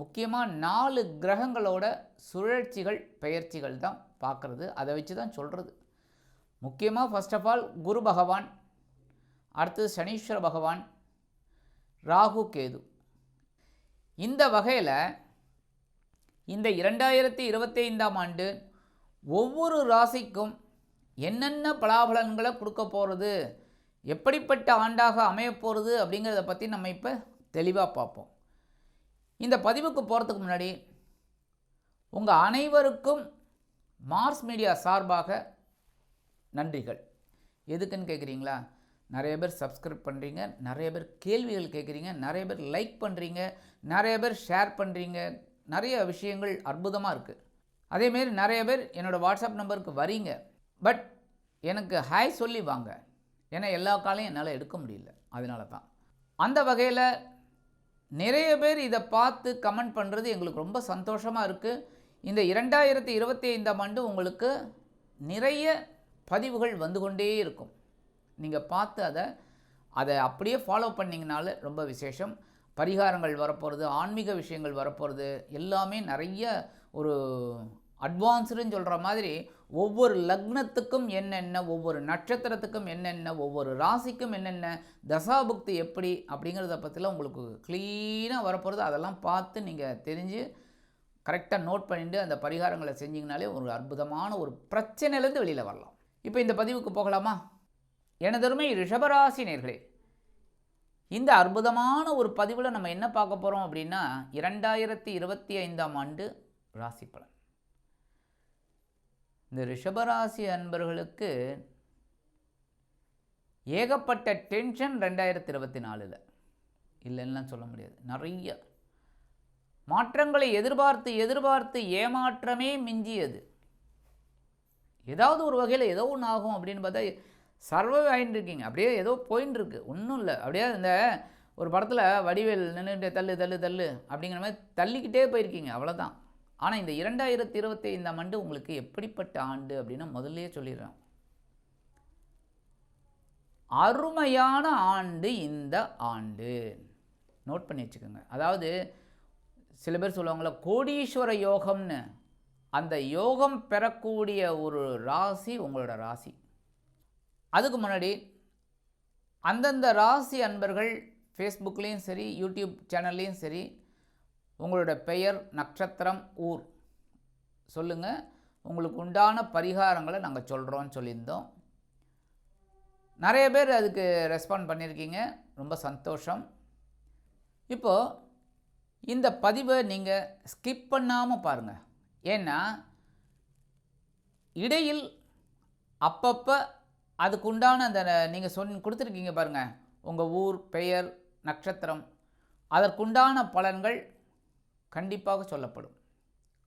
முக்கியமாக நாலு கிரகங்களோட சுழற்சிகள் பெயர்ச்சிகள் தான் பார்க்குறது. அதை வச்சு தான் சொல்கிறது முக்கியமாக ஃபஸ்ட் ஆஃப் ஆல் குரு பகவான் அடுத்தது சனீஸ்வர பகவான் ராகு கேது. இந்த வகையில் இந்த இரண்டாயிரத்தி இருபத்தி ஐந்தாம் ஆண்டு ஒவ்வொரு ராசிக்கும் என்னென்ன பலாபலன்களை கொடுக்க போகிறது எப்படிப்பட்ட ஆண்டாக அமையப்போகிறது அப்படிங்கிறத பற்றி நம்ம இப்போ தெளிவாக பார்ப்போம். இந்த பதிவுக்கு போகிறதுக்கு முன்னாடி உங்கள் அனைவருக்கும் மார்ஸ் மீடியா சார்பாக நன்றிகள். எதுக்குன்னு கேட்குறீங்களா நிறைய பேர் சப்ஸ்கிரைப் பண்ணுறீங்க நிறைய பேர் கேள்விகள் கேட்குறீங்க நிறைய பேர் லைக் பண்ணுறீங்க நிறைய பேர் ஷேர் பண்ணுறீங்க நிறைய விஷயங்கள் அற்புதமாக இருக்குது அதேமாரி நிறைய பேர் என்னோடய வாட்ஸ்அப் நம்பருக்கு வரீங்க பட் எனக்கு ஹாய் சொல்லி வாங்க. ஏன்னா எல்லா காலையும் என்னால் எடுக்க முடியல. அதனால தான் அந்த வகையில் நிறைய பேர் இதை பார்த்து கமெண்ட் பண்ணுறது எங்களுக்கு ரொம்ப சந்தோஷமாக இருக்குது இந்த இரண்டாயிரத்தி இருபத்தி ஐந்தாம் ஆண்டு உங்களுக்கு நிறைய பதிவுகள் வந்து கொண்டே இருக்கும். நீங்கள் பார்த்து அதை அதை அப்படியே ஃபாலோ பண்ணிங்கனால ரொம்ப விசேஷம். பரிகாரங்கள் வரப்போகிறது ஆன்மீக விஷயங்கள் வரப்போகிறது எல்லாமே நிறைய ஒரு அட்வான்ஸ்டுன்னு சொல்கிற மாதிரி ஒவ்வொரு லக்னத்துக்கும் என்னென்ன ஒவ்வொரு நட்சத்திரத்துக்கும் என்னென்ன ஒவ்வொரு ராசிக்கும் என்னென்ன தசாபுக்தி எப்படி அப்படிங்கிறத பற்றிலாம் உங்களுக்கு க்ளீனாக வரப்போகிறது அதெல்லாம் பார்த்து நீங்கள் தெரிஞ்சு கரெக்டாக நோட் பண்ணிட்டு அந்த பரிகாரங்களை செஞ்சிங்கனாலே ஒரு அற்புதமான ஒரு பிரச்சனையிலேருந்து வெளியில் வரலாம். இப்போ இந்த பதிவுக்கு போகலாமா? எனதருமை ரிஷபராசி நேர்களே இந்த அற்புதமான ஒரு பதிவில் நம்ம என்ன பார்க்க போகிறோம் அப்படின்னா இரண்டாயிரத்தி இருபத்தி ஐந்தாம் ஆண்டு ராசி பலன் இந்த ரிஷபராசி அன்பர்களுக்கு ஏகப்பட்ட டென்ஷன் ரெண்டாயிரத்தி இருபத்தி நாலில் இல்லைன்னா சொல்ல முடியாது. நிறைய மாற்றங்களை எதிர்பார்த்து எதிர்பார்த்து ஏமாற்றமே மிஞ்சியது. ஏதாவது ஒரு வகையில் ஏதோ ஒன்று ஆகும் அப்படின்னு பார்த்தா சர்வே ஆகிட்டு இருக்கீங்க. அப்படியே ஏதோ போயின்னு இருக்கு. ஒன்றும் இல்லை. அப்படியே இந்த ஒரு படத்தில் வடிவேல் நின்றுட்டு தள்ளு தள்ளு தள்ளு அப்படிங்கிற மாதிரி தள்ளிக்கிட்டே போயிருக்கீங்க. அவ்வளோதான் ஆனால் இந்த இரண்டாயிரத்தி இருபத்தி ஐந்தாம் ஆண்டு உங்களுக்கு எப்படிப்பட்ட ஆண்டு அப்படின்னு முதல்லயே சொல்லிடுறேன். அருமையான ஆண்டு இந்த ஆண்டு. நோட் பண்ணி வச்சுக்கோங்க. அதாவது சில பேர் சொல்லுவாங்களே கோடீஸ்வர யோகம்னு. அந்த யோகம் பெறக்கூடிய ஒரு ராசி உங்களோட ராசி. அதுக்கு முன்னாடி அந்தந்த ராசி அன்பர்கள் ஃபேஸ்புக்லேயும் சரி யூடியூப் சேனல்லையும் சரி உங்களோட பெயர் நட்சத்திரம் ஊர். சொல்லுங்கள் உங்களுக்கு உண்டான பரிகாரங்களை நாங்கள் சொல்கிறோன்னு சொல்லியிருந்தோம். நிறைய பேர் அதுக்கு ரெஸ்பாண்ட் பண்ணியிருக்கீங்க. ரொம்ப சந்தோஷம். இப்போது இந்த பதிவை நீங்கள் ஸ்கிப் பண்ணாமல் பாருங்கள் ஏன்னா இடையில் அப்பப்போ அதுக்குண்டான அந்த நீங்கள் சொன் கொடுத்துருக்கீங்க பாருங்கள் உங்கள் ஊர் பெயர் நட்சத்திரம். அதற்குண்டான பலன்கள் கண்டிப்பாக சொல்லப்படும்.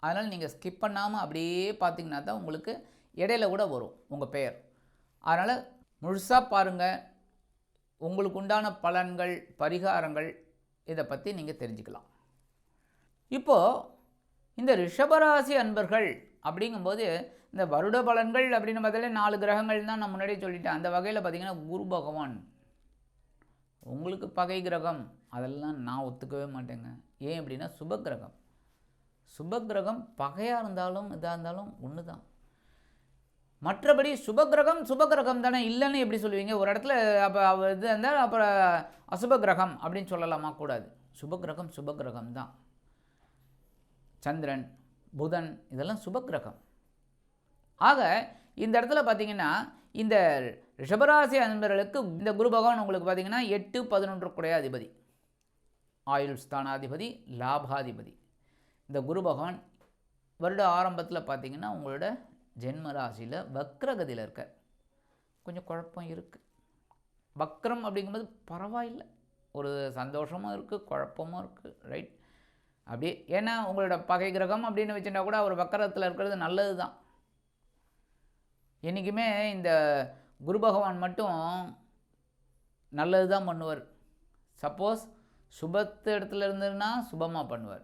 அதனால் நீங்கள் ஸ்கிப் பண்ணாமல் அப்படியே பார்த்தீங்கன்னா தான் உங்களுக்கு இடையில கூட வரும் உங்கள் பெயர். அதனால் முழுசாக பாருங்கள் உங்களுக்கு உண்டான பலன்கள் பரிகாரங்கள் இதை பற்றி நீங்கள் தெரிஞ்சுக்கலாம். இப்போது இந்த ரிஷபராசி அன்பர்கள் அப்படிங்கும்போது இந்த வருட பலன்கள் அப்படின்னு பார்த்தாலே நாலு கிரகங்கள் தான் நான் முன்னாடியே சொல்லிட்டேன். அந்த வகையில் பார்த்திங்கன்னா குரு பகவான். உங்களுக்கு பகை கிரகம். அதெல்லாம் நான் ஒத்துக்கவே மாட்டேங்க. ஏன் அப்படின்னா சுபக்கிரகம். சுபக்கிரகம் பகையாக இருந்தாலும் இதாக இருந்தாலும் ஒன்று தான் மற்றபடி சுபக்கிரகம் சுபக்கிரகம் தானே இல்லைன்னு எப்படி சொல்லுவீங்க? ஒரு இடத்துல அப்போ இது இருந்தால் அப்புறம் அசுபகிரகம் அப்படின்னு சொல்லலாமா? கூடாது. சுபக்கிரகம் சுபக்கிரகம் தான். சந்திரன் புதன் இதெல்லாம் சுபக்கிரகம். ஆக இந்த இடத்துல பார்த்தீங்கன்னா இந்த ரிஷபராசி அன்பர்களுக்கு இந்த குரு பகவான் உங்களுக்கு பார்த்தீங்கன்னா எட்டு பதினொன்று குடைய அதிபதி. ஆயுள் ஸ்தானாதிபதி லாபாதிபதி. இந்த குரு பகவான் வருட ஆரம்பத்தில் பார்த்தீங்கன்னா உங்களோட ஜென்ம ராசியில் வக்ரகதியில் இருக்கார். கொஞ்சம் குழப்பம் இருக்குது வக்ரம் அப்படிங்கும்போது பரவாயில்லை. ஒரு சந்தோஷமும் இருக்குது குழப்பமும் இருக்குது ரைட் அப்படியே ஏன்னா உங்களோட பகை கிரகம் அப்படின்னு வச்சுட்டா கூட அவர் வக்கரத்தில் இருக்கிறது நல்லது தான் என்றைக்குமே இந்த குரு பகவான் மட்டும் நல்லது தான் பண்ணுவார். சப்போஸ் சுபத்து இடத்துல இருந்ததுன்னா சுபமாக பண்ணுவார்.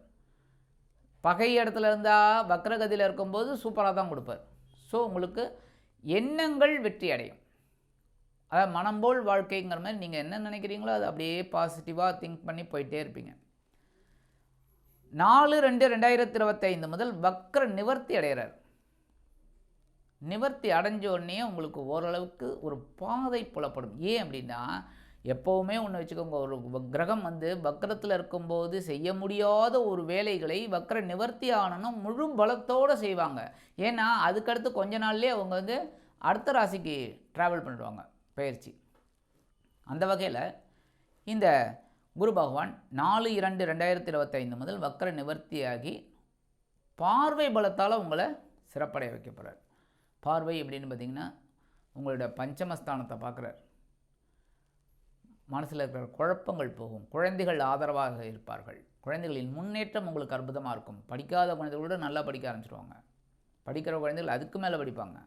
பகை இடத்துல இருந்தால் வக்ரகதியில் இருக்கும்போது சூப்பராக தான் கொடுப்பார். ஸோ உங்களுக்கு எண்ணங்கள் வெற்றி அடையும். அதாவது மனம் போல் வாழ்க்கைங்கிற மாதிரி நீங்கள் என்ன நினைக்கிறீங்களோ அது அப்படியே பாசிட்டிவாக திங்க் பண்ணி போயிட்டே இருப்பீங்க. நாலு ரெண்டு ரெண்டாயிரத்தி இருபத்தைந்து முதல் வக்ர நிவர்த்தி அடைகிறார். நிவர்த்தி அடைஞ்ச உடனே உங்களுக்கு ஓரளவுக்கு ஒரு பாதை புலப்படும். ஏன் அப்படின்னா எப்போவுமே ஒன்று வச்சுக்கோங்க ஒரு கிரகம் வந்து வக்கரத்தில் இருக்கும்போது செய்ய முடியாத ஒரு வேலைகளை வக்கர நிவர்த்தி ஆனனும் முழு பலத்தோடு செய்வாங்க. ஏன்னா அதுக்கடுத்து கொஞ்ச நாள்லேயே அவங்க வந்து அடுத்த ராசிக்கு ட்ராவல் பண்ணிடுவாங்க பயிற்சி. அந்த வகையில் இந்த குரு பகவான் நாலு இரண்டு ரெண்டாயிரத்தி இருபத்தைந்து முதல் வக்கர நிவர்த்தியாகி பார்வை பலத்தால் உங்களை சிறப்படைய வைக்க போகிறார் பார்வை எப்படின்னு பார்த்தீங்கன்னா உங்களோட பஞ்சமஸ்தானத்தை பார்க்குறார். மனசில் இருக்கிற குழப்பங்கள் போகும். குழந்தைகள் ஆதரவாக இருப்பார்கள். குழந்தைகளின் முன்னேற்றம் உங்களுக்கு அற்புதமாக இருக்கும். படிக்காத குழந்தைகளோட நல்லா படிக்க ஆரம்பிச்சிருவாங்க. படிக்கிற குழந்தைகள் அதுக்கு மேலே படிப்பாங்க.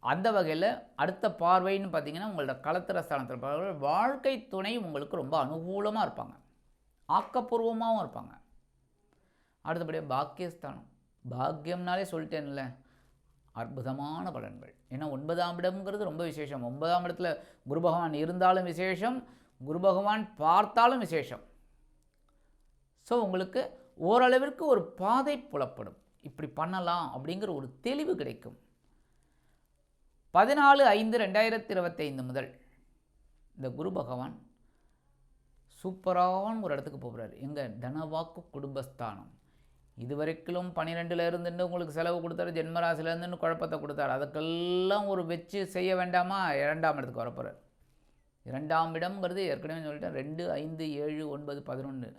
அந்த வகையில் அடுத்த பார்வைன்னு பார்த்தீங்கன்னா உங்களோட கலத்திர ஸ்தானத்தில் பார்வை வாழ்க்கை துணை உங்களுக்கு ரொம்ப அனுகூலமாக இருப்பாங்க. ஆக்கப்பூர்வமாகவும் இருப்பாங்க. அடுத்தபடியாக பாக்கியஸ்தானம். பாக்கியம்னாலே சொல்லிட்டேன்ல. அற்புதமான பலன்கள். ஏன்னா ஒன்பதாம் இடம்ங்கிறது ரொம்ப விசேஷம். ஒன்பதாம் இடத்துல குரு பகவான் இருந்தாலும் விசேஷம் குரு பகவான் பார்த்தாலும் விசேஷம். ஸோ உங்களுக்கு ஓரளவிற்கு ஒரு பாதை புலப்படும். இப்படி பண்ணலாம் அப்படிங்கிற ஒரு தெளிவு கிடைக்கும். பதினாலு ஐந்து ரெண்டாயிரத்தி இருபத்தைந்து முதல் இந்த குரு பகவான் சூப்பரான ஒரு இடத்துக்கு போகிறார். எங்கள் தனவாக்கு குடும்பஸ்தானம். இதுவரைக்கும் பன்னிரெண்டில் இருந்துட்டு உங்களுக்கு செலவு கொடுத்தாரு ஜென்மராசிலேருந்துன்னு குழப்பத்தை கொடுத்தாரு. அதுக்கெல்லாம் ஒரு வச்சு செய்ய வேண்டாமா? இரண்டாம் இடத்துக்கு வரப்போகிறார் இரண்டாம் இடம்ங்கிறது ஏற்கனவே சொல்லிட்டேன். ரெண்டு ஐந்து ஏழு ஒன்பது பதினொன்று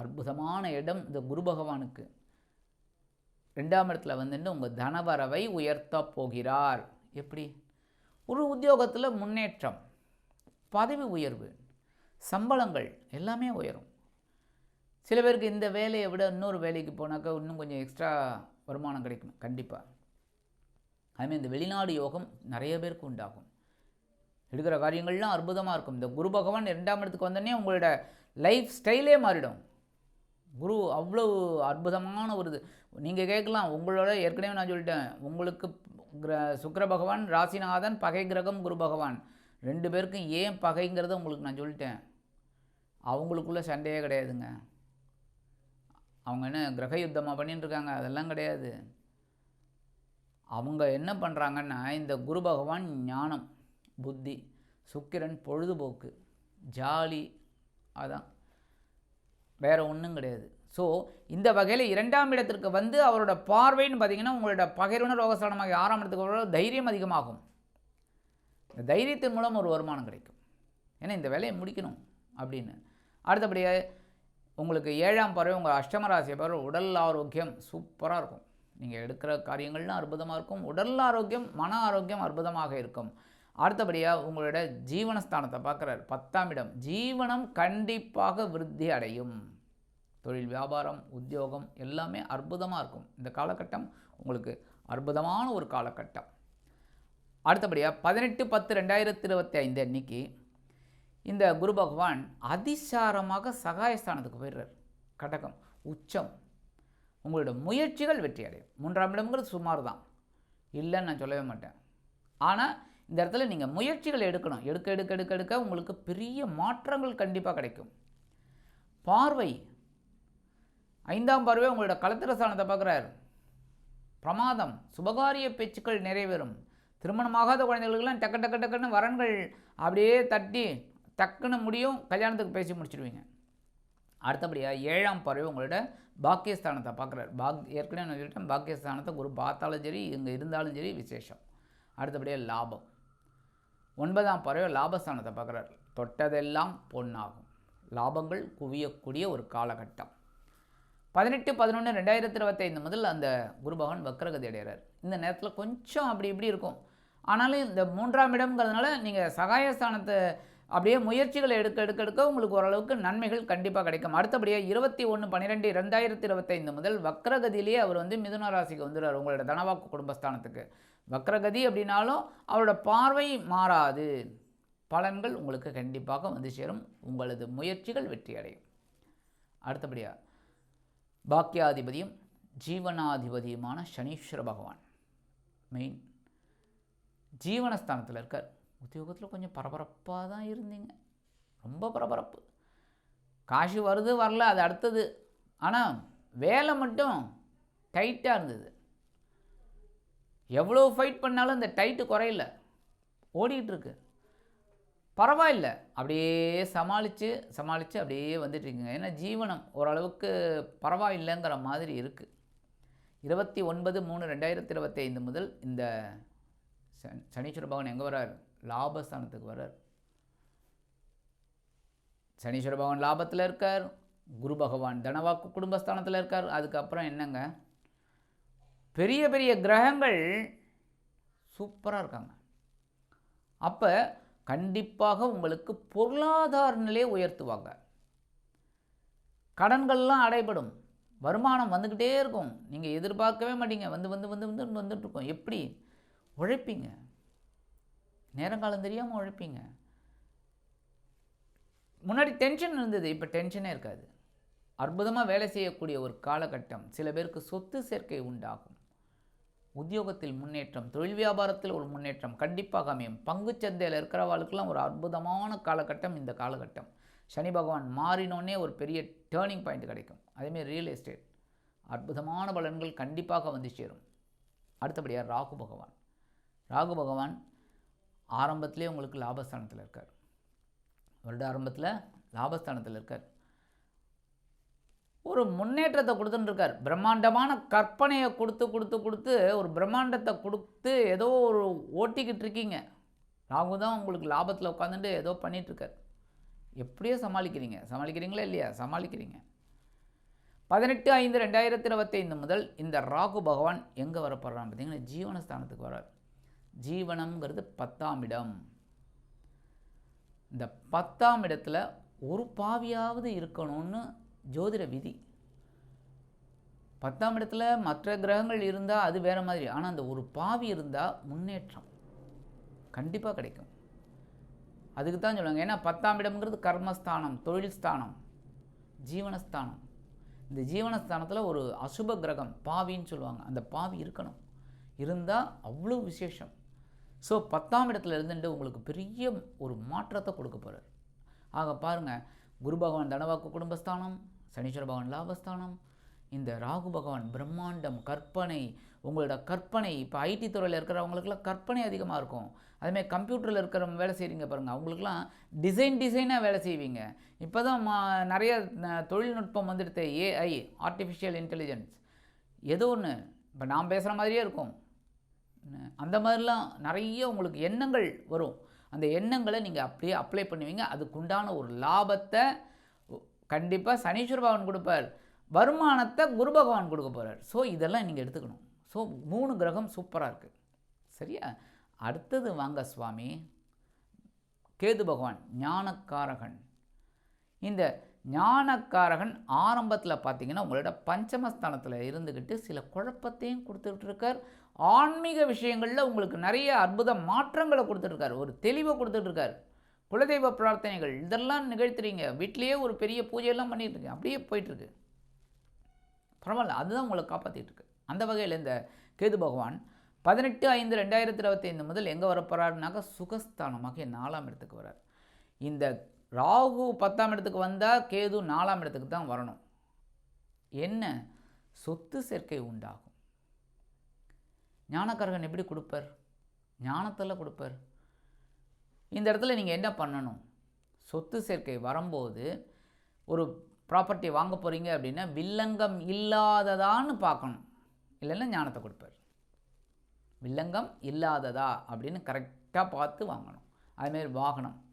அற்புதமான இடம் இந்த குரு பகவானுக்கு. ரெண்டாம் இடத்துல வந்துட்டு உங்கள் தனவரவை உயர்த்த போகிறார். எப்படி? ஒரு உத்தியோகத்தில் முன்னேற்றம் பதவி உயர்வு சம்பளங்கள் எல்லாமே உயரும். சில பேருக்கு இந்த வேலையை விட இன்னொரு வேலைக்கு போனாக்கா இன்னும் கொஞ்சம் எக்ஸ்ட்ரா வருமானம் கிடைக்கும். கண்டிப்பாக அதுமாதிரி இந்த வெளிநாடு யோகம் நிறைய பேருக்கு உண்டாகும். எடுக்கிற காரியங்கள்லாம் அற்புதமாக இருக்கும். இந்த குரு பகவான் இரண்டாம் இடத்துக்கு வந்தோடனே உங்களோட லைஃப் ஸ்டைலே மாறிடும். குரு அவ்வளோ அற்புதமான ஒரு இது. நீங்கள் கேட்கலாம் உங்களோட ஏற்கனவே நான் சொல்லிட்டேன். உங்களுக்கு கிர சுக்கிர பகவான் ராசிநாதன் பகை கிரகம் குரு பகவான். ரெண்டு பேருக்கும் ஏன் பகைங்கிறத உங்களுக்கு நான் சொல்லிட்டேன். அவங்களுக்குள்ள சண்டையே கிடையாதுங்க. அவங்க என்ன கிரக யுத்தமாக பண்ணிட்டு இருக்காங்க அதெல்லாம் கிடையாது. அவங்க என்ன பண்ணுறாங்கன்னா இந்த குரு பகவான் ஞானம் புத்தி சுக்கிரன் பொழுதுபோக்கு ஜாலி அதான். வேற ஒன்றும் கிடையாது. ஸோ இந்த வகையில் இரண்டாம் இடத்திற்கு வந்து அவரோட பார்வைன்னு பார்த்தீங்கன்னா உங்களோட பகைருண ரோகஸ்தானமாக ஆறாம் இடத்துக்கு வர தைரியம் அதிகமாகும். இந்த தைரியத்தின் மூலம் ஒரு வருமானம் கிடைக்கும். ஏன்னா இந்த வேலையை முடிக்கணும் அப்படின்னு. அடுத்தபடியாக உங்களுக்கு ஏழாம் பறவை உங்கள் அஷ்டம ராசி பறவை உடல் ஆரோக்கியம் சூப்பராக இருக்கும். நீங்கள் எடுக்கிற காரியங்கள்லாம் அற்புதமாக இருக்கும். உடல் ஆரோக்கியம் மன ஆரோக்கியம் அற்புதமாக இருக்கும். அடுத்தபடியாக உங்களோட ஜீவனஸ்தானத்தை பார்க்குறாரு. பத்தாம் இடம். ஜீவனம் கண்டிப்பாக விருத்தி அடையும். தொழில் வியாபாரம் உத்தியோகம் எல்லாமே அற்புதமாக இருக்கும். இந்த காலகட்டம் உங்களுக்கு அற்புதமான ஒரு காலகட்டம். அடுத்தபடியாக பதினெட்டு பத்து ரெண்டாயிரத்தி இருபத்தி ஐந்து அன்னைக்கு இந்த குரு பகவான் அதிசாரமாக சகாயஸ்தானத்துக்கு போயிடுறார். கடகம் உச்சம். உங்களோட முயற்சிகள் வெற்றி அடையும். மூன்றாம் இடம்ங்கிறது சுமார் தான் இல்லைன்னு நான் சொல்லவே மாட்டேன். ஆனால் இந்த இடத்துல நீங்கள் முயற்சிகள் எடுக்கணும். எடுக்க எடுக்க எடுக்க எடுக்க உங்களுக்கு பெரிய மாற்றங்கள் கண்டிப்பாக கிடைக்கும். பார்வை. ஐந்தாம் பார்வை உங்களோட களத்திர ஸ்தானத்தை பார்க்குறாரு. பிரமாதம். சுபகாரிய பேச்சுக்கள் நிறைவேறும். திருமணமாகாத குழந்தைகளுக்கெல்லாம் டக்கு டக்கு டக்குன்னு வரன்கள் அப்படியே தட்டி டக்குன்னு முடியும் கல்யாணத்துக்கு பேசி முடிச்சிடுவீங்க. அடுத்தபடியாக ஏழாம் பறவை உங்களோட பாக்கியஸ்தானத்தை பார்க்குறாரு. பாக் ஏற்கனவே நான் சொல்லிட்டேன் பாக்கியஸ்தானத்தை குரு பார்த்தாலும் சரி இங்கே இருந்தாலும் சரி விசேஷம். அடுத்தபடியாக லாபம். ஒன்பதாம் பறவை லாபஸ்தானத்தை பார்க்குறாரு. தொட்டதெல்லாம் பொன்னாகும். லாபங்கள் குவியக்கூடிய ஒரு காலகட்டம். பதினெட்டு பதினொன்று ரெண்டாயிரத்தி இருபத்தைந்து முதல் அந்த குருபகவான் வக்ரகதி அடைகிறார். இந்த நேரத்தில் கொஞ்சம் அப்படி இப்படி இருக்கும். ஆனாலும் இந்த மூன்றாம் இடம்ங்கிறதுனால நீங்கள் சகாயஸ்தானத்தை அப்படியே முயற்சிகளை எடுக்க எடுக்க எடுக்க உங்களுக்கு ஓரளவுக்கு நன்மைகள் கண்டிப்பாக கிடைக்கும். அடுத்தபடியாக இருபத்தி ஒன்று பன்னிரெண்டு ரெண்டாயிரத்தி இருபத்தைந்து முதல் வக்ரகதியிலேயே அவர் வந்து மிதுன ராசிக்கு வந்துடுறார் உங்களோட தனவாக்கு குடும்பஸ்தானத்துக்கு. வக்ரகதி அப்படின்னாலும் அவரோட பார்வை மாறாது. பலன்கள் உங்களுக்கு கண்டிப்பாக வந்து சேரும். உங்களது முயற்சிகள் வெற்றி அடையும் அடுத்தபடியாக பாக்கியாதிபதியும் ஜீவனாதிபதியுமான சனீஸ்வர பகவான் மெயின் ஜீவனஸ்தானத்தில் இருக்கார். உத்தியோகத்தில் கொஞ்சம் பரபரப்பாக தான் இருந்தீங்க. ரொம்ப பரபரப்பு. காசு வருது வரல அது அடுத்தது. ஆனால் வேலை மட்டும் டைட்டாக இருந்தது. எவ்வளோ ஃபைட் பண்ணாலும் இந்த டைட்டு குறையில. ஓடிக்கிட்டுருக்கு. பரவாயில்ல. அப்படியே சமாளித்து சமாளித்து அப்படியே வந்துட்டுருக்குங்க. ஏன்னா ஜீவனம் ஓரளவுக்கு பரவாயில்லைங்கிற மாதிரி இருக்குது இருபத்தி ஒன்பது மூணு ரெண்டாயிரத்தி இருபத்தி ஐந்து முதல் இந்த சனீஸ்வர பகவான் எங்கே வரார் லாபஸ்தானத்துக்கு வர்றார். சனீஸ்வர பகவான் லாபத்தில் இருக்கார். குரு பகவான் தனவாக்கு குடும்பஸ்தானத்தில் இருக்கார். அதுக்கப்புறம் என்னங்க? பெரிய பெரிய கிரகங்கள் சூப்பராக இருக்காங்க. அப்போ கண்டிப்பாக உங்களுக்கு பொருளாதார நிலையை உயர்த்துவாங்க. கடன்கள்லாம் அடைபடும். வருமானம் வந்துக்கிட்டே இருக்கும். நீங்கள் எதிர்பார்க்கவே மாட்டீங்க. வந்து வந்து வந்து வந்து வந்துட்டுருக்கோம் எப்படி? உழைப்பீங்க. நேரங்காலம் தெரியாமல் உழைப்பீங்க. முன்னாடி டென்ஷன் இருந்தது இப்போ டென்ஷனே இருக்காது. அற்புதமாக வேலை செய்யக்கூடிய ஒரு காலகட்டம் சில பேருக்கு சொத்து சேர்க்கை உண்டாகும். உத்தியோகத்தில் முன்னேற்றம் தொழில் வியாபாரத்தில் ஒரு முன்னேற்றம் கண்டிப்பாக அமையும். பங்குச்சந்தையில் இருக்கிறவாளுக்கெல்லாம் ஒரு அற்புதமான காலகட்டம் இந்த காலகட்டம். சனி பகவான் மாறினோடனே ஒரு பெரிய டேர்னிங் பாயிண்ட் கிடைக்கும். அதேமாரி ரியல் எஸ்டேட் அற்புதமான பலன்கள் கண்டிப்பாக வந்து சேரும். அடுத்தபடியாக ராகு பகவான். ராகு பகவான் ஆரம்பத்திலே உங்களுக்கு லாபஸ்தானத்தில் இருக்கார். வருட ஆரம்பத்தில் லாபஸ்தானத்தில் இருக்கார். ஒரு முன்னேற்றத்தை கொடுத்துட்டுருக்கார் பிரம்மாண்டமான கற்பனையை கொடுத்து கொடுத்து கொடுத்து ஒரு பிரம்மாண்டத்தை கொடுத்து ஏதோ ஒரு ஓட்டிக்கிட்டு இருக்கீங்க. ராகு தான் உங்களுக்கு லாபத்தில் உட்காந்துட்டு ஏதோ பண்ணிகிட்ருக்கார் எப்படியோ சமாளிக்கிறீங்க. சமாளிக்கிறீங்களா இல்லையா? சமாளிக்கிறீங்க. பதினெட்டு ஐந்து ரெண்டாயிரத்தி இருபத்தைந்து முதல் இந்த ராகு பகவான் எங்கே வரப்படுறான் பார்த்தீங்கன்னா ஜீவனஸ்தானத்துக்கு வர்றார். ஜீவனம்ங்கிறது பத்தாம் இடம். இந்த பத்தாம் இடத்துல ஒரு பாவியாவது இருக்கணும்னு ஜோதிட விதி. பத்தாம் இடத்துல மற்ற கிரகங்கள் இருந்தால் அது வேற மாதிரி. ஆனால் அந்த ஒரு பாவி இருந்தால் முன்னேற்றம் கண்டிப்பாக கிடைக்கும். அதுக்கு தான் சொல்லுவாங்க. ஏன்னா பத்தாம் இடம்ங்கிறது கர்மஸ்தானம் தொழில் ஸ்தானம் ஜீவனஸ்தானம். இந்த ஜீவனஸ்தானத்தில் ஒரு அசுப கிரகம் பாவின்னு சொல்லுவாங்க. அந்த பாவி இருக்கணும். இருந்தால் அவ்வளோ விசேஷம். ஸோ பத்தாம் இடத்துல இருந்துட்டு உங்களுக்கு பெரிய ஒரு மாற்றத்தை கொடுக்க போகிறார் ஆக பாருங்கள் குரு பகவான் தனவாக்கு குடும்பஸ்தானம் சனீஸ்வர பகவான் லாபஸ்தானம் இந்த ராகு பகவான் பிரம்மாண்டம் கற்பனை உங்களோட கற்பனை இப்போ ஐடி துறையில் இருக்கிறவங்களுக்குலாம் கற்பனை அதிகமாக இருக்கும். அதுமாதிரி கம்ப்யூட்டரில் இருக்கிறவங்க வேலை செய்கிறீங்க பாருங்கள் அவங்களுக்குலாம் டிசைன் டிசைனாக வேலை செய்வீங்க. இப்போ தான் மா நிறைய தொழில்நுட்பம் வந்துடுது ஏஐ ஆர்டிஃபிஷியல் இன்டெலிஜென்ஸ் ஏதோ ஒன்று இப்போ நான் பேசுகிற மாதிரியே இருக்கும். அந்த மாதிரிலாம் நிறைய உங்களுக்கு எண்ணங்கள் வரும். அந்த எண்ணங்களை நீங்கள் அப்படியே அப்ளை பண்ணுவீங்க. அதுக்குண்டான ஒரு லாபத்தை கண்டிப்பாக சனீஸ்வர பகவான் கொடுப்பார். வருமானத்தை குரு பகவான் கொடுக்க போகிறார் ஸோ இதெல்லாம் நீங்கள் எடுத்துக்கணும். ஸோ மூணு கிரகம் சூப்பராக இருக்குது சரியா? அடுத்தது வாங்க சுவாமி. கேது பகவான் ஞானக்காரகன். இந்த ஞானக்காரகன் ஆரம்பத்தில் பார்த்தீங்கன்னா உங்களோட பஞ்சமஸ்தானத்தில் இருந்துக்கிட்டு சில குழப்பத்தையும் கொடுத்துட்ருக்கார் ஆன்மீக விஷயங்களில் உங்களுக்கு நிறைய அற்புத மாற்றங்களை கொடுத்துட்ருக்கார். ஒரு தெளிவை கொடுத்துட்ருக்கார். குலதெய்வ பிரார்த்தனைகள் இதெல்லாம் நிகழ்த்துறீங்க. வீட்லேயே ஒரு பெரிய பூஜையெல்லாம் பண்ணிட்டு அப்படியே போயிட்டுருக்கு பரவாயில்ல. அதுதான் உங்களை காப்பாற்றிட்டு இருக்கு அந்த வகையில் இந்த கேது பகவான் பதினெட்டு ஐந்து ரெண்டாயிரத்தி இருபத்தைந்து முதல் எங்கே வரப்போகிறாருனாக்கா சுகஸ்தானமாக நாலாம் இடத்துக்கு வரார். இந்த ராகு பத்தாம் இடத்துக்கு வந்தால் கேது நாலாம் இடத்துக்கு தான் வரணும். என்ன? சொத்து சேர்க்கை உண்டாகும். ஞானக்காரகன் எப்படி கொடுப்பார்? ஞானத்தில் கொடுப்பார். இந்த இடத்துல நீங்கள் என்ன பண்ணணும்? சொத்து சேர்க்கை வரும்போது ஒரு ப்ராப்பர்ட்டி வாங்க போகிறீங்க அப்படின்னா வில்லங்கம் இல்லாததான்னு பார்க்கணும். இல்லைன்னா ஞானத்தை கொடுப்பார். வில்லங்கம் இல்லாததா அப்படின்னு கரெக்டாக பார்த்து வாங்கணும். அதுமாரி வாகனம்.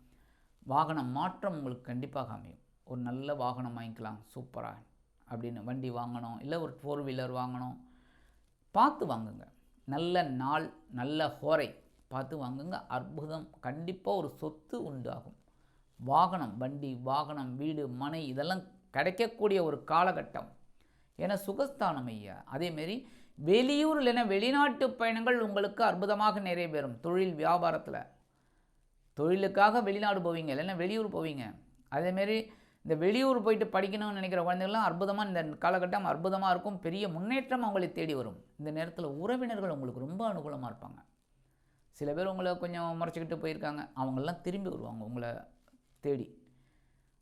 வாகனம் மாற்றம் உங்களுக்கு கண்டிப்பாக அமையும். ஒரு நல்ல வாகனம் வாங்கிக்கலாம் சூப்பராக அப்படின்னு வண்டி வாங்கணும் இல்லை ஒரு ஃபோர் வீலர் வாங்கணும். பார்த்து வாங்குங்க. நல்ல நாள் நல்ல ஹோரை பார்த்து வாங்குங்க. அற்புதம் கண்டிப்பாக ஒரு சொத்து உண்டாகும். வாகனம் வண்டி வாகனம் வீடு மனை இதெல்லாம் கிடைக்கக்கூடிய ஒரு காலகட்டம். ஏன்னா சுகஸ்தானம் ஐயா. அதேமாரி வெளியூர் இல்லைன்னா வெளிநாட்டு பயணங்கள் உங்களுக்கு அற்புதமாக நிறைவேறும். தொழில் வியாபாரத்தில். தொழிலுக்காக வெளிநாடு போவீங்க இல்லைன்னா வெளியூர் போவீங்க. அதேமாரி இந்த வெளியூர் போயிட்டு படிக்கணும்னு நினைக்கிற குழந்தைகள்லாம் அற்புதமாக இந்த காலகட்டம் அற்புதமாக இருக்கும். பெரிய முன்னேற்றம் அவங்களை தேடி வரும். இந்த நேரத்தில் உறவினர்கள் உங்களுக்கு ரொம்ப அனுகூலமாக இருப்பாங்க. சில பேர் உங்களை கொஞ்சம் முறைச்சிக்கிட்டு போயிருக்காங்க. அவங்களெலாம் திரும்பி வருவாங்க உங்களை தேடி.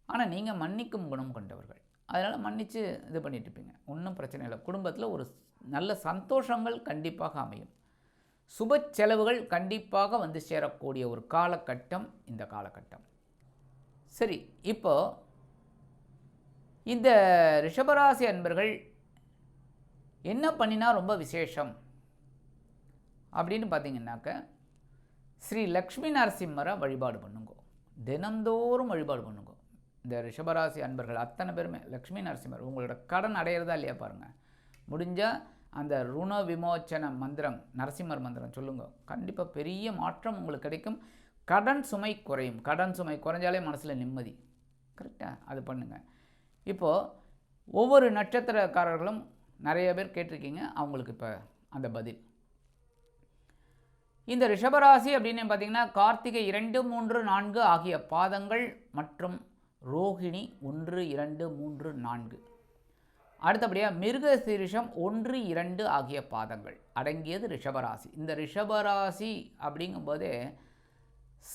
ஆனால் நீங்கள் மன்னிக்கும் குணம் கொண்டவர்கள். அதனால் மன்னித்து இது பண்ணிட்டு இருப்பீங்க. ஒன்றும் பிரச்சனை இல்லை. குடும்பத்தில் ஒரு நல்ல சந்தோஷங்கள் கண்டிப்பாக அமையும். சுப செலவுகள் கண்டிப்பாக வந்து சேரக்கூடிய ஒரு காலகட்டம் இந்த காலகட்டம். சரி இப்போது இந்த ரிஷபராசி அன்பர்கள் என்ன பண்ணினா ரொம்ப விசேஷம் அப்படின்னு பார்த்தீங்கன்னாக்க ஸ்ரீ லக்ஷ்மி நரசிம்மரை வழிபாடு பண்ணுங்க. தினந்தோறும் வழிபாடு பண்ணுங்க. இந்த ரிஷபராசி அன்பர்கள் அத்தனை பேருமே லக்ஷ்மி நரசிம்மர் உங்களோட கடன் அடையிறதா இல்லையா பாருங்கள் முடிஞ்சால் அந்த ருண விமோச்சன மந்திரம் நரசிம்மர் மந்திரம் சொல்லுங்க. கண்டிப்பாக பெரிய மாற்றம் உங்களுக்கு கிடைக்கும். கடன் சுமை குறையும். கடன் சுமை குறைஞ்சாலே மனசில் நிம்மதி. கரெக்டாக அது பண்ணுங்கள் இப்போது ஒவ்வொரு நட்சத்திரக்காரர்களும் நிறைய பேர் கேட்டிருக்கீங்க. அவங்களுக்கு இப்போ அந்த பதில். இந்த ரிஷபராசி அப்படின்னு பார்த்தீங்கன்னா கார்த்திகை இரண்டு மூன்று நான்கு ஆகிய பாதங்கள் மற்றும் ரோகிணி ஒன்று இரண்டு மூன்று நான்கு. அடுத்தபடியாக மிருக சிரிஷம் ஒன்று இரண்டு ஆகிய பாதங்கள் அடங்கியது ரிஷபராசி. இந்த ரிஷபராசி அப்படிங்கும்போதே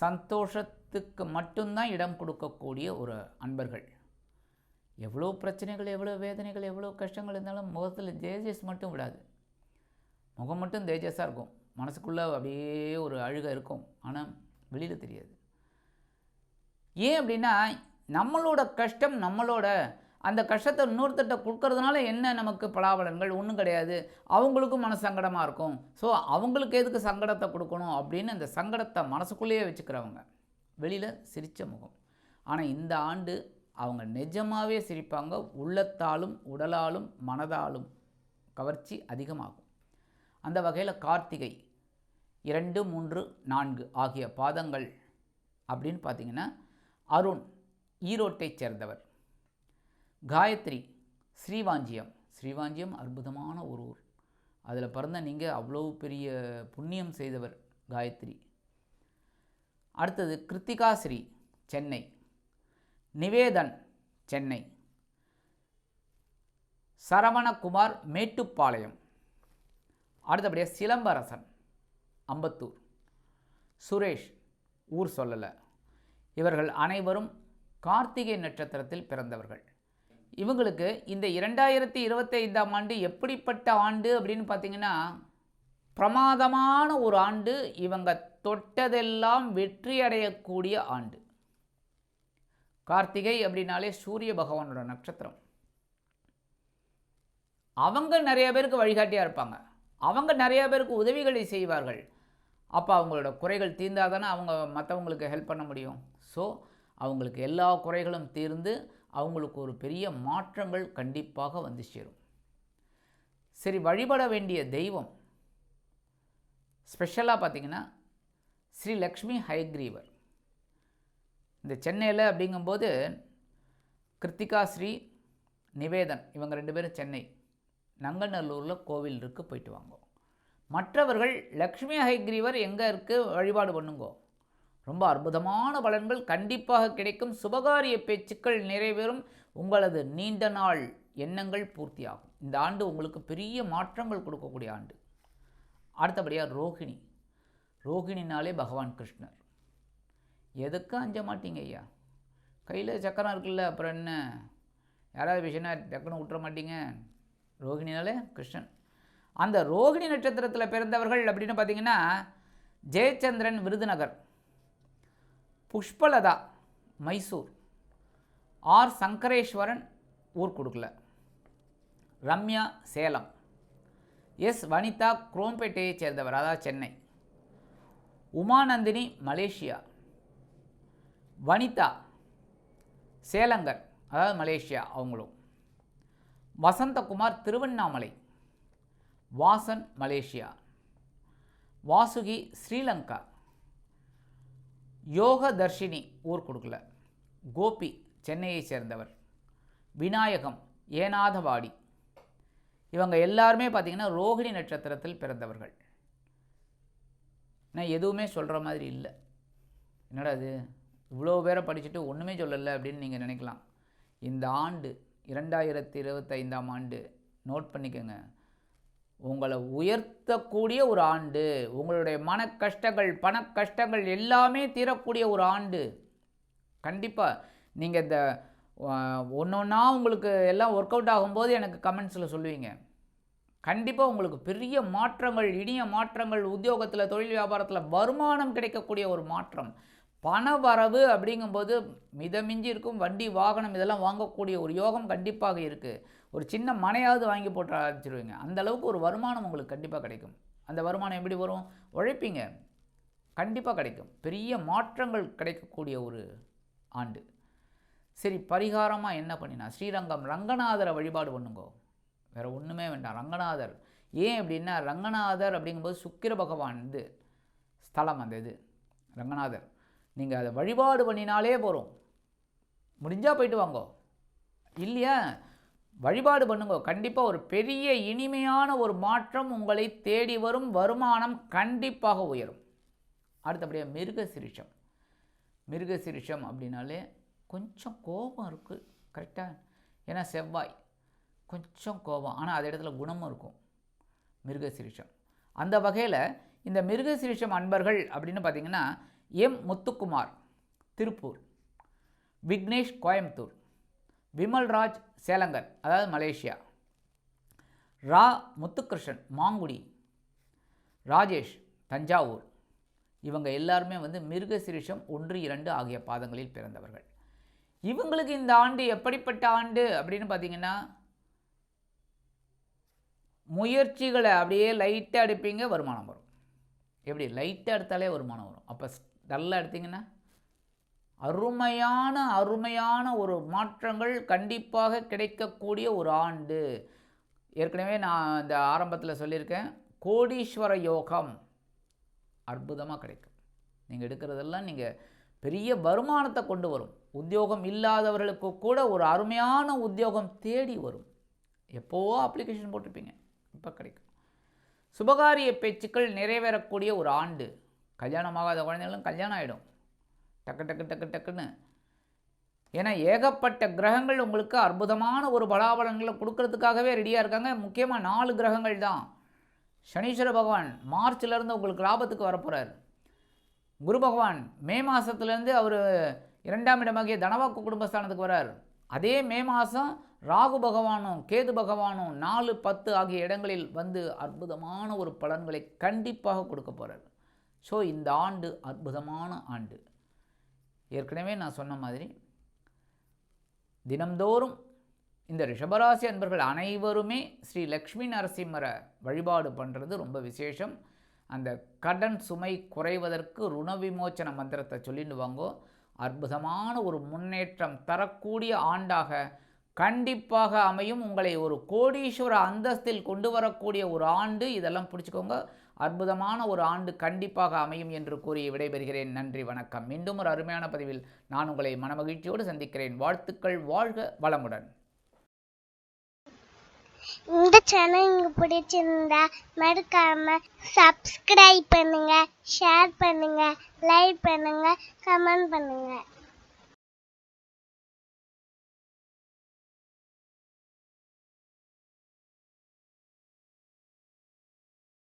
சந்தோஷத்துக்கு மட்டும்தான் இடம் கொடுக்கக்கூடிய ஒரு அன்பர்கள். எவ்வளோ பிரச்சனைகள் எவ்வளோ வேதனைகள் எவ்வளோ கஷ்டங்கள் இருந்தாலும் முகத்தில் தேஜஸ் மட்டும் விடாது. முகம் மட்டும் தேஜஸாக இருக்கும். மனசுக்குள்ளே அப்படியே ஒரு அழுகை இருக்கும். ஆனால் வெளியில் தெரியாது. ஏன் அப்படின்னா நம்மளோட கஷ்டம் நம்மளோட அந்த கஷ்டத்தை இன்னொருத்தட்ட கொடுக்கறதுனால என்ன நமக்கு பலாபலன்கள்? ஒன்றும் கிடையாது. அவங்களுக்கும் மன சங்கடமாக இருக்கும். ஸோ அவங்களுக்கு எதுக்கு சங்கடத்தை கொடுக்கணும் அப்படின்னு அந்த சங்கடத்தை மனசுக்குள்ளேயே வச்சுக்கிறவங்க. வெளியில் சிரித்த முகம். ஆனால் இந்த ஆண்டு அவங்க நிஜமாகவே சிரிப்பாங்க. உள்ளத்தாலும் உடலாலும் மனதாலும் கவர்ச்சி அதிகமாகும். அந்த வகையில் கார்த்திகை இரண்டு மூன்று நான்கு ஆகிய பாதங்கள் அப்படின்னு பார்த்தீங்கன்னா அருண் ஈரோட்டைச் சேர்ந்தவர். காயத்ரி ஸ்ரீவாஞ்சியம். ஸ்ரீவாஞ்சியம் அற்புதமான ஒரு ஊர். அதில் பிறந்த நீங்கள் அவ்வளோ பெரிய புண்ணியம் செய்தவர் காயத்ரி. அடுத்தது கிருத்திகா ஸ்ரீ சென்னை. நிவேதன் சென்னை. சரவணகுமார் மேட்டுப்பாளையம். அடுத்தபடியாக சிலம்பரசன் அம்பத்தூர். சுரேஷ் ஊர் சொல்லலை. இவர்கள் அனைவரும் கார்த்திகை நட்சத்திரத்தில் பிறந்தவர்கள். இவங்களுக்கு இந்த இரண்டாயிரத்தி இருபத்தைந்தாம் ஆண்டு எப்படிப்பட்ட ஆண்டு அப்படின்னு பார்த்தீங்கன்னா பிரமாதமான ஒரு ஆண்டு இவங்க தொட்டதெல்லாம் வெற்றி அடையக்கூடிய ஆண்டு. கார்த்திகை அப்படின்னாலே சூரிய பகவானோட நட்சத்திரம். அவங்க நிறைய பேருக்கு வழிகாட்டியாக இருப்பாங்க. அவங்க நிறைய பேருக்கு உதவிகளை செய்வார்கள். அப்போ அவங்களோட குறைகள் தீர்ந்தால் தானே அவங்க மற்றவங்களுக்கு ஹெல்ப் பண்ண முடியும். ஸோ அவங்களுக்கு எல்லா குறைகளும் தீர்ந்து அவங்களுக்கு ஒரு பெரிய மாற்றங்கள் கண்டிப்பாக வந்து சேரும். சரி வழிபட வேண்டிய தெய்வம். ஸ்பெஷலாக பார்த்திங்கன்னா ஸ்ரீ லக்ஷ்மி ஹயக்ரீவர். இந்த சென்னையில் அப்படிங்கும்போது கிருத்திகா ஸ்ரீ நிவேதன் இவங்க ரெண்டு பேரும் சென்னை. நங்கநல்லூரில் கோவில் இருக்குது போயிட்டு வாங்கோ. மற்றவர்கள் லக்ஷ்மி ஹைக்ரீவர் எங்கே இருக்குது வழிபாடு பண்ணுங்கோ. ரொம்ப அற்புதமான பலன்கள் கண்டிப்பாக கிடைக்கும். சுபகாரிய பேச்சுக்கள் நிறைவேறும். உங்களது நீண்ட நாள் எண்ணங்கள் பூர்த்தியாகும். இந்த ஆண்டு உங்களுக்கு பெரிய மாற்றங்கள் கொடுக்கக்கூடிய ஆண்டு. அடுத்தபடியாக ரோஹிணி. ரோஹிணினாலே பகவான் கிருஷ்ணர். எதுக்கும் அஞ்ச மாட்டீங்க ஐயா. கையில் சக்கரம் இருக்குல்ல அப்புறம் என்ன? யாராவது விஷயம்னா டக்குன்னு விட்டுற மாட்டீங்க. ரோகிணினாலே கிருஷ்ணன். அந்த ரோகிணி நட்சத்திரத்தில் பிறந்தவர்கள் அப்படின்னு பார்த்தீங்கன்னா ஜெயச்சந்திரன் விருதுநகர் புஷ்பலதா மைசூர் ஆர் சங்கரேஸ்வரன் ஊர் கொடுக்கல. ரம்யா சேலம் எஸ் வனிதா குரோம்பேட்டையைச் சேர்ந்தவர் அதாவது சென்னை. உமாநந்தினி மலேசியா. வனிதா சேலங்கர் அதாவது மலேசியா அவங்களும். வசந்தகுமார் திருவண்ணாமலை வாசன் மலேசியா. வாசுகி ஸ்ரீலங்கா. யோக தர்ஷினி ஊர் கொடுக்கல. கோபி சென்னையை சேர்ந்தவர். விநாயகம் ஏனாதவாடி. இவங்க எல்லாருமே பார்த்திங்கன்னா ரோகிணி நட்சத்திரத்தில் பிறந்தவர்கள். நான் எதுவுமே சொல்கிற மாதிரி இல்லை. என்னடா இது? இவ்வளோ பேரை படிச்சுட்டு ஒன்றுமே சொல்லலை அப்படின்னு நீங்கள் நினைக்கலாம். இந்த ஆண்டு இரண்டாயிரத்தி இருபத்தைந்தாம் ஆண்டு நோட் பண்ணிக்கோங்க. உங்களை உயர்த்தக்கூடிய ஒரு ஆண்டு உங்களுடைய மன கஷ்டங்கள் பண கஷ்டங்கள் எல்லாமே தீரக்கூடிய ஒரு ஆண்டு. கண்டிப்பாக நீங்கள் இந்த ஒன்று ஒன்றா உங்களுக்கு எல்லாம் ஒர்க் அவுட் ஆகும்போது எனக்கு கமெண்ட்ஸில் சொல்லுவீங்க. கண்டிப்பாக உங்களுக்கு பெரிய மாற்றங்கள் இனிய மாற்றங்கள் உத்தியோகத்தில் தொழில் வியாபாரத்தில் வருமானம் கிடைக்கக்கூடிய ஒரு மாற்றம். பண வரவு அப்படிங்கும்போது மிதமிஞ்சி இருக்கும் வண்டி வாகனம் இதெல்லாம் வாங்கக்கூடிய ஒரு யோகம் கண்டிப்பாக இருக்குது ஒரு சின்ன மனையாவது வாங்கி போட்டு ஆரம்பிச்சிருவீங்க அந்தளவுக்கு ஒரு வருமானம் உங்களுக்கு கண்டிப்பாக கிடைக்கும். அந்த வருமானம் எப்படி வரும்? உழைப்பீங்க. கண்டிப்பாக கிடைக்கும். பெரிய மாற்றங்கள் கிடைக்கக்கூடிய ஒரு ஆண்டு. சரி பரிகாரமாக என்ன பண்ணினா ஸ்ரீரங்கம் ரங்கநாதரை வழிபாடு பண்ணுங்கோ. வேறு ஒன்றுமே வேண்டாம். ரங்கநாதர். ஏன் அப்படின்னா ரங்கநாதர் அப்படிங்கும்போது சுக்கிர பகவான் இது ஸ்தலம் அந்த இது. ரங்கநாதர். நீங்கள் அதை வழிபாடு பண்ணினாலே போகிறோம் முடிஞ்சால் போயிட்டு வாங்கோ. இல்லையா? வழிபாடு பண்ணுங்க. கண்டிப்பாக ஒரு பெரிய இனிமையான ஒரு மாற்றம் உங்களை தேடி வரும். வருமானம் கண்டிப்பாக உயரும். அடுத்தபடியாக மிருக சிரிஷம் மிருக சிரிஷம் அப்படின்னாலே கொஞ்சம் கோபம் இருக்குது கரெக்டாக ஏன்னா செவ்வாய். கொஞ்சம் கோபம். ஆனால் அது இடத்துல குணமும் இருக்கும். மிருகசிரிஷம். அந்த வகையில் இந்த மிருகசிரிஷம் அன்பர்கள் அப்படின்னு பார்த்திங்கன்னா எம் முத்துக்குமார் திருப்பூர். விக்னேஷ் கோயம்புத்தூர். விமல்ராஜ் சேலங்கர் அதாவது மலேசியா. ரா. முத்துகிருஷ்ணன் மாங்குடி. ராஜேஷ் தஞ்சாவூர். இவங்க எல்லாருமே வந்து மிருகசிரிஷம் ஒன்று இரண்டு ஆகிய பாதங்களில் பிறந்தவர்கள். இவங்களுக்கு இந்த ஆண்டு எப்படிப்பட்ட ஆண்டு அப்படின்னு பார்த்தீங்கன்னா முயற்சிகளை அப்படியே லைட்டாக எடுப்பீங்க வருமானம் வரும். எப்படி? லைட்டாக எடுத்தாலே வருமானம் வரும். அப்போ டல்லாக எடுத்தீங்கன்னா அருமையான அருமையான ஒரு மாற்றங்கள் கண்டிப்பாக கிடைக்கக்கூடிய ஒரு ஆண்டு. ஏற்கனவே நான் இந்த ஆரம்பத்தில் சொல்லியிருக்கேன் கோடீஸ்வர யோகம் அற்புதமாக கிடைக்கும். நீங்கள் எடுக்கிறதெல்லாம் நீங்கள் பெரிய வருமானத்தை கொண்டு வரும். உத்தியோகம் இல்லாதவர்களுக்கு கூட ஒரு அருமையான உத்தியோகம் தேடி வரும். எப்போவோ அப்ளிகேஷன் போட்டிருப்பீங்க இப்போ கிடைக்கும். சுபகாரிய பேச்சுக்கள் நிறைவேறக்கூடிய ஒரு ஆண்டு. கல்யாணமாகாத குழந்தைகளும் கல்யாணம் ஆகிடும் டக்கு டக்கு டக்கு டக்குன்னு. ஏன்னா ஏகப்பட்ட கிரகங்கள் உங்களுக்கு அற்புதமான ஒரு பலாபலங்களை கொடுக்கறதுக்காகவே ரெடியாக இருக்காங்க. முக்கியமாக நாலு கிரகங்கள் தான். சனீஸ்வர பகவான் மார்ச்லேருந்து உங்களுக்கு லாபத்துக்கு வரப்போகிறார் குரு பகவான் மே மாதத்துலேருந்து அவர் இரண்டாம் இடமாகிய தனவாக்கு குடும்பஸ்தானத்துக்கு வரார். அதே மே மாதம் ராகு பகவானும் கேது பகவானும் நாலு பத்து ஆகிய இடங்களில் வந்து அற்புதமான ஒரு பலன்களை கண்டிப்பாக கொடுக்க போகிறார் ஸோ இந்த ஆண்டு அற்புதமான ஆண்டு. ஏற்கனவே நான் சொன்ன மாதிரி தினம்தோறும் இந்த ரிஷபராசி அன்பர்கள் அனைவருமே ஸ்ரீ லக்ஷ்மி நரசிம்மரை வழிபாடு பண்ணுறது ரொம்ப விசேஷம். அந்த கடன் சுமை குறைவதற்கு ருண விமோச்சன மந்திரத்தை சொல்லிட்டு வாங்கோ. அற்புதமான ஒரு முன்னேற்றம் தரக்கூடிய ஆண்டாக கண்டிப்பாக அமையும். உங்களை ஒரு கோடீஸ்வர அந்தஸ்தில் கொண்டு வரக்கூடிய ஒரு ஆண்டு. இதெல்லாம் பிடிச்சிக்கோங்க. அற்புதமான ஒரு ஆண்டு கண்டிப்பாக அமையும் என்று கூறி விடைபெறுகிறேன். நன்றி வணக்கம். மீண்டும் ஒரு அருமையான பதிவில் நான் உங்களை மனமகிழ்ச்சியோடு சந்திக்கிறேன். வாழ்த்துக்கள் வாழ்க வளமுடன். இந்த சேனல் உங்களுக்கு பிடிச்சிருந்தா மறக்காம சப்ஸ்கிரைப் பண்ணுங்க ஷேர் பண்ணுங்க லைக் பண்ணுங்க கமெண்ட் பண்ணுங்க.